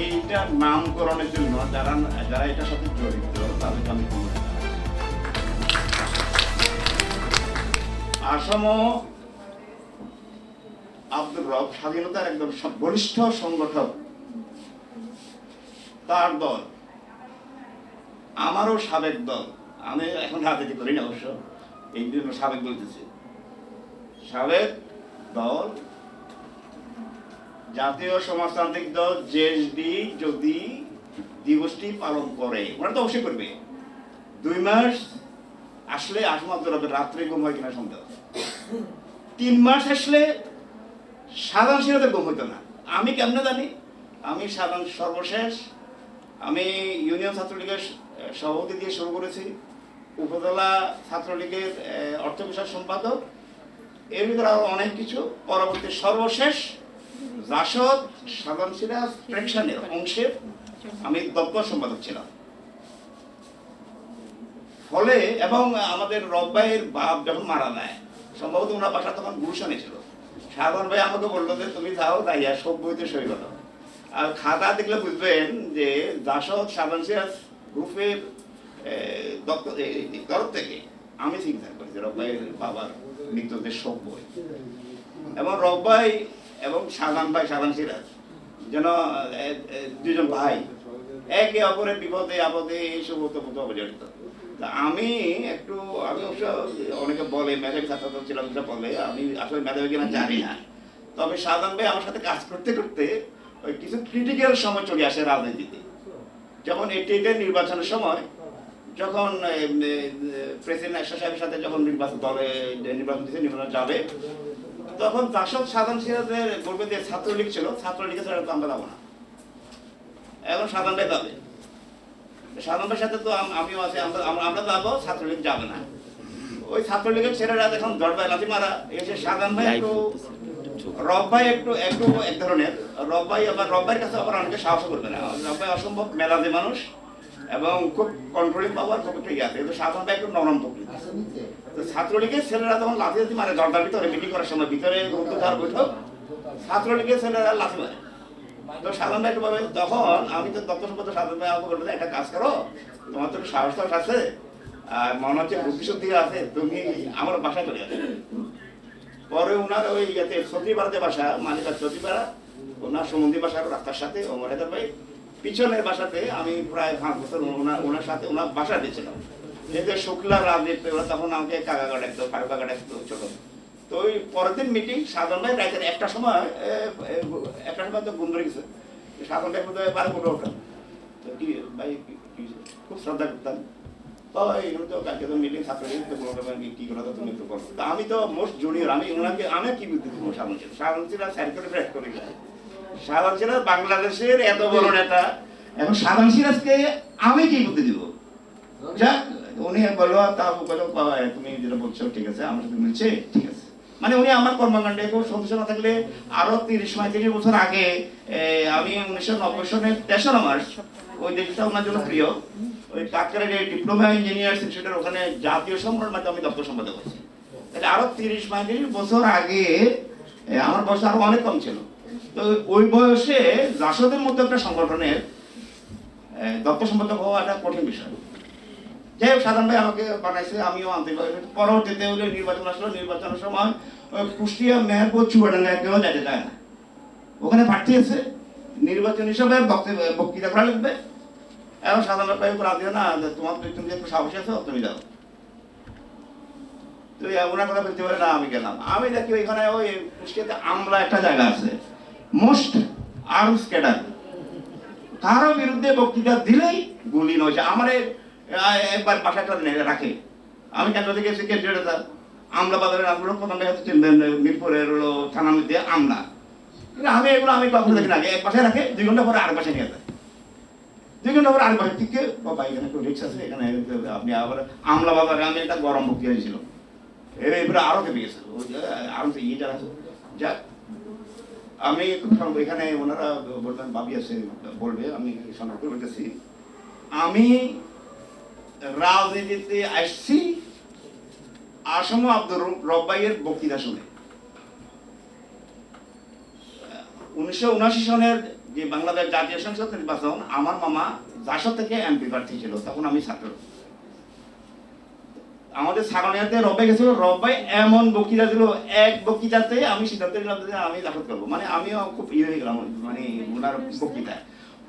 এইটার নামকরণের জন্য যারা যারা এটার সাথে জড়িত, তাদেরকে আমি আসাম আব্দুর রব স্বাধীনতার একদম বলিষ্ঠ সংগঠক, তার দল, আমারও সাবেক দল। আমি এখন রাজনীতি করি না অবশ্য, এই জন্য সাবেক বলতেছি। সাবেক দল জাতীয় সমাজতান্ত্রিক দল জেএসডি যদি দিবসটি পালন করে ওরা তো অবশ্যই করবে। দুই মাস আসলে আসমা আব্দুর রবের রাত্রে ঘুম হয় কিনা সন্দেহ। তিন মাস আসলে সাধারণ সিরাতে ঘুম হইতো না। আমি কেমনে জানি? আমি সাধারণ সর্বশেষ, আমি ইউনিয়ন ছাত্রলীগের সভাপতি দিয়ে শুরু করেছি, উপজেলা ছাত্রলীগের অর্থ বিষয়ক সম্পাদক। এর ভিতরে আরও অনেক কিছু। পরবর্তী সর্বশেষ জাসদ সাধারণ সিরাজ প্রেক্ষানের অংশের আমি দপ্তর সম্পাদক ছিলাম। ফলে এবং আমাদের রব্বাইয়ের বাপ যখন মারা যায়, সম্ভবত ওনার বাসা তখন গুলশানে ছিল। সাধারণ ভাই আমাকে বলল যে, তুমি যাও তাইয়া সব বইতে সই করো। আর খাতা দেখলে বুঝবেন যে দাসদ সাধারণ সিরাজ গ্রুপের তরফ থেকে আমি সিগনেচার করেছি রব্বাইয়ের বাবার মৃত্যুদের সব বই। এবং রব্বাই এবং সাধারণ ভাই সাধারণ সিরাজ। যেন দুজন ভাই একে অপরের বিপদে, আপদে এইসব হতো অবজড়িত তা আমি একটু, আমি অবশ্য অনেকে বলে, মেধাবী ছাত্র ছিলাম যেটা বলে, আমি আসলে মেধাবী কিনা জানি না। তবে সাধারণ ভাই আমার সাথে কাজ করতে করতে ওই কিছু ক্রিটিক্যাল সময় চলে আসে রাজনীতিতে। যেমন এটিদের নির্বাচনের সময়, যখন প্রেসিডেন্ট সাহেবের সাথে যখন নির্বাচন দলে নির্বাচন দিতে নির্বাচন যাবে তখন দাসক সাধারণ সিরাজের যে ছাত্রলীগ ছিল ছাত্রলীগের ছাড়া তো আমরা যাব না। এখন সাধারণ ভাই যাবে। সাধারণ ভাইয়ের সাথে তো আমিও আছি, আমরা আমরা- যাব ছাত্রলীগ যাবে না। ওই ছাত্রলীগের ছেলেরা যখন দরবায় লাথি মারা। এসে সাধারণ ভাই একটু রব্বাই একটু একটু এক ধরনের। রব্বাই আবার রব্বাইয়ের কাছে আবার অনেকে সাহস করবে না। রব্বাই অসম্ভব মেলাদে মানুষ। এবং খুব কন্ট্রোলিং পাওয়ার একটু ইয়াতে কিন্তু সাধারণ ভাই একটু নরম প্রকৃতি তো ছাত্রলীগের ছেলেরা তখন লাথি লাথি মারে দরজার ভিতরে মিটিং করার সময় ভিতরে গুপ্তধার বৈঠক ছাত্রলীগের ছেলেরা লাথি মারে। তো সাধারণ ভাই বলে, তখন আমি তো দপ্তর সম্পদ সাধারণ ভাই একটা কাজ করো তোমার তো সাহস টাহস আছে আর মনে হচ্ছে বুদ্ধি আছে তুমি আমার বাসায় চলে আসো পরে ওনার ওই ইয়েতে সতীপাড়াতে বাসা মালিকার সতীপাড়া ওনার সমুদ্রী বাসার রাস্তার সাথে ওমর হেদার ভাই পিছনের বাসাতে আমি প্রায় পাঁচ বছর ওনার ওনার সাথে ওনার বাসা দিয়েছিলাম। এদের শুক্লা রাজনীতি ওরা তখন আমাকে কাকা কাকা ডাকতো কাকা ডাকতো ছোট। তো ওই পরের দিন মিটিং সাধারণ রাতের একটা সময় একটা সময় তো ঘুম ধরে গেছে। সাধারণ ভাই বোধ বারো কোটি ওঠা। তো কি, ভাই খুব শ্রদ্ধা করতাম। তো এগুলো তো কালকে তো মিটিং পারেন কি কি তুমি একটু করো আমি তো মোস্ট জুনিয়র আমি ওনাকে, আমি কি বুদ্ধি দেবো? সাধারণ ছিল। সাধারণ ছিল ব্রেক করে গেছে। সাধারণ ছিল বাংলাদেশের এত বড় নেতা। এখন সাধারণ সিরাজকে আমি কি বুদ্ধি দিব? যাক উনি বলল তা বলল তুমি যেটা বলছো ঠিক আছে আমার সাথে মিলছে ঠিক আছে। মানে উনি আমার কর্মকাণ্ডে খুব সন্তুষ্ট না থাকলে আরও তিরিশ পঁয়ত্রিশ বছর আগে আমি উনিশশো নব্বই সনের তেসরা মার্চ ওই দেশটা ওনার জন্য প্রিয় ওই কাকরের ডিপ্লোমা ইঞ্জিনিয়ার ইনস্টিটিউটের ওখানে জাতীয় সংগঠন মাধ্যমে আমি দপ্তর সম্পাদক হয়েছি। তাহলে আরও তিরিশ পঁয়ত্রিশ বছর আগে আমার বয়স আরও অনেক কম ছিল। ওই বয়সে জাসদের মধ্যে একটা সংগঠনের এ, দপ্তর সম্পাদক হওয়া একটা কঠিন বিষয়। যাই হোক সাধারণ ভাই আমাকে বানাইছে আমিও আনতে পারি। পরবর্তীতে ওই নির্বাচন আসলো। নির্বাচনের সময় কুষ্টিয়া মেহেরপুর চুয়াডাঙ্গা কেউ যেতে চায় না। ওখানে প্রার্থী আছে। নির্বাচন হিসাবে বক্তৃতা করা লাগবে। এখন সাধারণ ভাই রাজি না যে তোমার তুমি একটু সাহসী আছো তুমি যাও। তো ওনার কথা বলতে পারে না আমি গেলাম। আমি দেখি ওইখানে ওই কুষ্টিয়াতে আমলা একটা জায়গা আছে। Most arms cadre. কারও বিরুদ্ধে বক্তৃতা দিলেই গুলি নয়। আমার একবার বাসাটা রাখে। আমি কেন্দ্র থেকে এসে কেন্দ্রীয় আমলা বাজারের আমগুলো প্রথম দেখা যাচ্ছে মিরপুরের হলো থানার মধ্যে আমলা। আমি এগুলো আমি কখনো দেখি না। এক পাশে রাখে, দুই ঘণ্টা পরে আর পাশে নিয়ে যায়। দুই ঘণ্টা পরে আরেক পাশে থেকে বাবা, এখানে একটু রিক্স আছে? এখানে আপনি আবার আমলা বাজারে, আমি একটা গরম বক্তৃতা দিয়েছিল এবারে আরও কেঁপে গেছে। আরও তো ইয়েটা আছে। যাক। আমি এখানে ওনারা বলবেন ভাবি আছে, বলবে, আমি শনাক্ত করতেছি আমি রাজনীতিতে আসছি আসম আব্দুর রব্বাইয়ের বক্তৃতা শুনে। উনিশশো উনাশি সনের যে বাংলাদেশ জাতীয় সংসদ নির্বাচন, আমার মামা জাসদ থেকে এমপি প্রার্থী ছিল, তখন আমি ছাত্র। আমাদের ছাগলিয়াতে রব্বাই গেছিল রব্বাই এমন বক্তৃতা দিল এক বক্তৃতাতে আমি সিদ্ধান্ত নিলাম যে আমি দাখল করব। মানে আমিও খুব ইয়ে হয়ে গেলাম মানে ওনার বক্তৃতায়।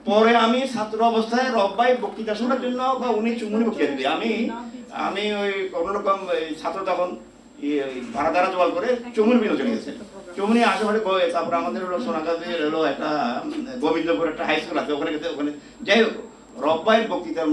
পরে আমি ছাত্র অবস্থায় রব্বাই বক্তৃতা শোনার জন্য বা উনি চুমুনি বক্তৃতা দিবে। আমি আমি ওই কোনো রকম এই ছাত্র তখন ইয়ে, ভাড়া দ্বারা জোয়াল করে চুমুনি বিনোদ চলে গেছে। চুমুনি আশেপাশে তারপরে আমাদের হলো সোনাগাঁতে হলো একটা গোবিন্দপুর একটা হাই স্কুল আছে ওখানে ওখানে যাই হোক রব্বাইয়ের বক্তৃতার